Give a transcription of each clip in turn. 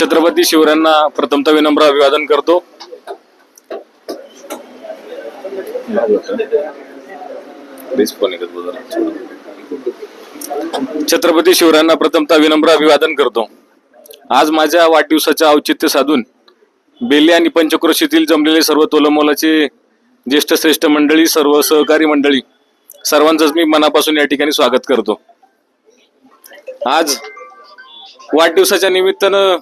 छत्रपती शिवरायांना प्रथमतः विनम्र अभिवादन करतो. छत्रपती शिवरायांना प्रथमतः विनम्र अभिवादन करतो. आज माझ्या वाढदिवसाच्या औचित्य साधून बेल्ले आणि पंचक्रोशीतील जमलेले सर्व तोलमोलाचे ज्येष्ठ श्रेष्ठ मंडळी सर्व सहकारी मंडळी सर्वांचंच मी मनापासून या ठिकाणी स्वागत करतो. आज वाढदिवसाच्या निमित्तानं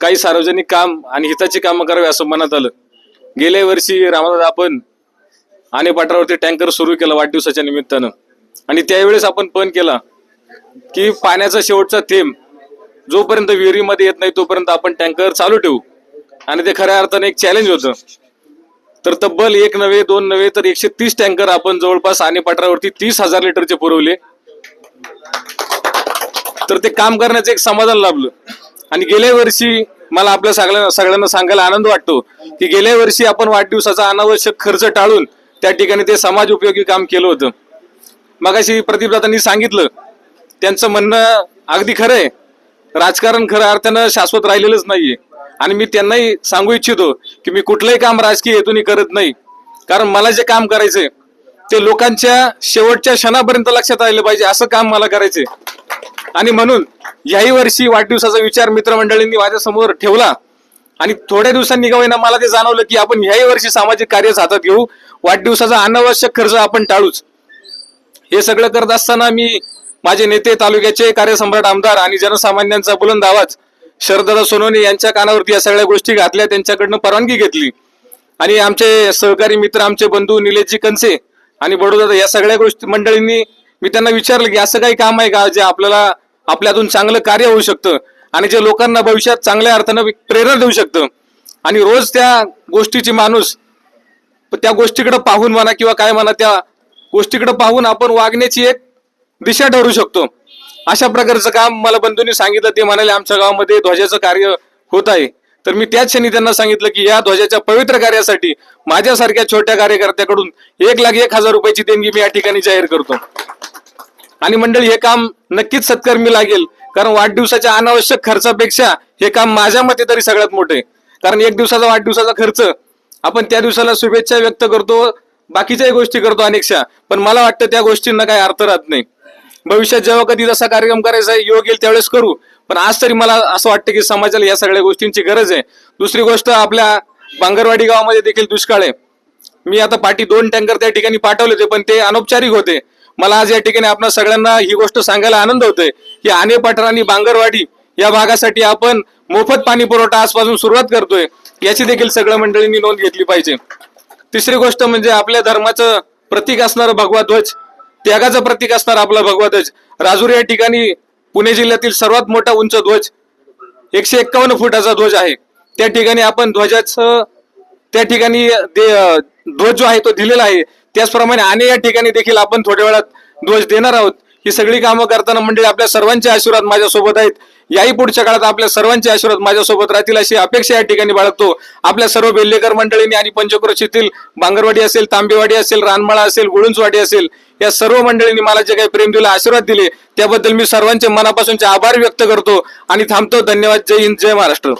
काही सार्वजनिक काम आणि हिताची कामं करावी असं मनात आलं. गेल्या वर्षी रामादास आपण आणि पाटावरती टँकर सुरू केला वाढदिवसाच्या निमित्तानं. आणि त्यावेळेस आपण पण केला की पाण्याचा शेवटचा थेंब जोपर्यंत विहिरीमध्ये येत नाही तोपर्यंत आपण टँकर चालू ठेवू. आणि ते खऱ्या अर्थाने एक चॅलेंज होतं. तर तब्बल एक नव्हे दोन नव्हे तर एकशे तीस टँकर आपण जवळपास आणि पाठारावरती तीस हजार लिटरचे पुरवले. तर ते काम करण्याचं एक समाधान लाभलं. आणि गेल्या वर्षी मला आपल्या सगळ्यांना सगळ्यांना सांगायला आनंद वाटतो की गेल्या वर्षी आपण वाढदिवसाचा अनावश्यक खर्च टाळून त्या ठिकाणी ते समाज उपयोगी काम केलं होतं. मगाशी प्रदीपदादांनी सांगितलं त्यांचं म्हणणं अगदी खरं आहे. राजकारण खऱ्या अर्थानं शाश्वत राहिलेलंच नाहीये. आणि मी त्यांनाही सांगू इच्छितो की मी कुठलंही काम राजकीय हेतून करत नाही. कारण मला जे काम करायचंय ते लोकांच्या शेवटच्या क्षणापर्यंत लक्षात राहिलं पाहिजे असं काम मला करायचंय. आणि म्हणून याही वर्षी वाढदिवसाचा विचार मित्रमंडळींनी माझ्यासमोर ठेवला. आणि थोड्या दिवसांनी का मला ते जाणवलं की आपण ह्याही वर्षी सामाजिक कार्य हातात घेऊ. वाढदिवसाचा अनावश्यक खर्च आपण टाळूच. हे सगळं करत असताना मी माझे नेते तालुक्याचे कार्यसम्राट आमदार आणि जनसामान्यांचा बुलंद आवाज शरददादा सोनवणे यांच्या कानावरती या सगळ्या गोष्टी घातल्या त्यांच्याकडनं परवानगी घेतली. आणि आमचे सहकारी मित्र आमचे बंधू निलेशजी कनसे आणि बडोदादा या सगळ्या गोष्टी मंडळींनी मी त्यांना विचारलं की असं काही काम आहे का जे आपल्याला आपल्यातून चांगलं कार्य होऊ शकतं? आणि जे लोकांना भविष्यात चांगल्या अर्थानं प्रेरणा देऊ शकतं? आणि रोज त्या गोष्टीची माणूस त्या गोष्टीकडे पाहून म्हणा किंवा काय म्हणा त्या गोष्टीकडे पाहून आपण वागण्याची एक दिशा ठरू शकतो. अशा प्रकारचं काम मला बंधूंनी सांगितलं. ते म्हणाले आमच्या गावामध्ये ध्वजाचं कार्य होत आहे. तर मी त्याच क्षणी त्यांना सांगितलं की या ध्वजाच्या पवित्र कार्यासाठी माझ्यासारख्या छोट्या कार्यकर्त्याकडून एक लाख एक हजार रुपयाची देणगी मी या ठिकाणी जाहीर करतो. आणि मंडळी हे काम नक्कीच सत्कर्मी लागेल. कारण वाढदिवसाच्या अनावश्यक खर्चापेक्षा हे काम माझ्या मते तरी सगळ्यात मोठे कारण एक दिवसाचा वाढदिवसाचा खर्च आपण त्या दिवसाला शुभेच्छा व्यक्त करतो बाकीच्याही गोष्टी करतो अनेकशा. पण मला वाटतं त्या गोष्टींना काही अर्थ राहत नाही. भविष्यात जेव्हा कधी जसा कार्यक्रम करायचा योग येईल त्यावेळेस करू. पण आज तरी मला असं वाटतं की समाजाला या सगळ्या गोष्टींची गरज आहे. दुसरी गोष्ट आपल्या बांगरवाडी गावामध्ये देखील दुष्काळ आहे. मी आता पाठी दोन टँकर त्या ठिकाणी पाठवले होते पण ते अनौपचारिक होते. मला आज या ठिकाणी आपण सगळ्यांना ही गोष्ट सांगायला आनंद होतोय की आने पठार आणि बांगरवाडी या भागासाठी आपण मोफत पाणी पुरवठा आजपासून सुरुवात करतोय. याची देखील सगळ्या मंडळींनी नोंद घेतली पाहिजे. तिसरी गोष्ट म्हणजे आपल्या धर्माचं प्रतीक असणारं भगवा ध्वज त्यागाचं प्रतीक असणार आपला भगवा ध्वज. राजूर या ठिकाणी पुणे जिल्ह्यातील सर्वात मोठा उंच ध्वज एकशे एक्कावन्न फुटाचा ध्वज आहे. त्या ठिकाणी आपण ध्वजाचं त्या ठिकाणी दे- ध्वज जो आहे तो दिलेला आहे. त्याचप्रमाणे आणि या ठिकाणी देखील आपण थोड्या वेळात ध्वज देणार आहोत. ही सगळी कामं करताना मंडळी आपल्या सर्वांचे आशीर्वाद माझ्यासोबत आहेत. याही पुढच्या काळात आपल्या सर्वांचे आशीर्वाद माझ्यासोबत राहतील अशी अपेक्षा या ठिकाणी बाळगतो. आपल्या सर्व बेल्लेकर मंडळींनी आणि पंचक्रोशीतील बांगरवाडी असेल तांबेवाडी असेल रानमाळा असेल गुळुंजवाडी असेल या सर्व मंडळींनी मला जे काही प्रेम दिलं आशीर्वाद दिले त्याबद्दल मी सर्वांचे मनापासूनचे आभार व्यक्त करतो. आणि थांबतो. धन्यवाद. जय हिंद. जय महाराष्ट्र.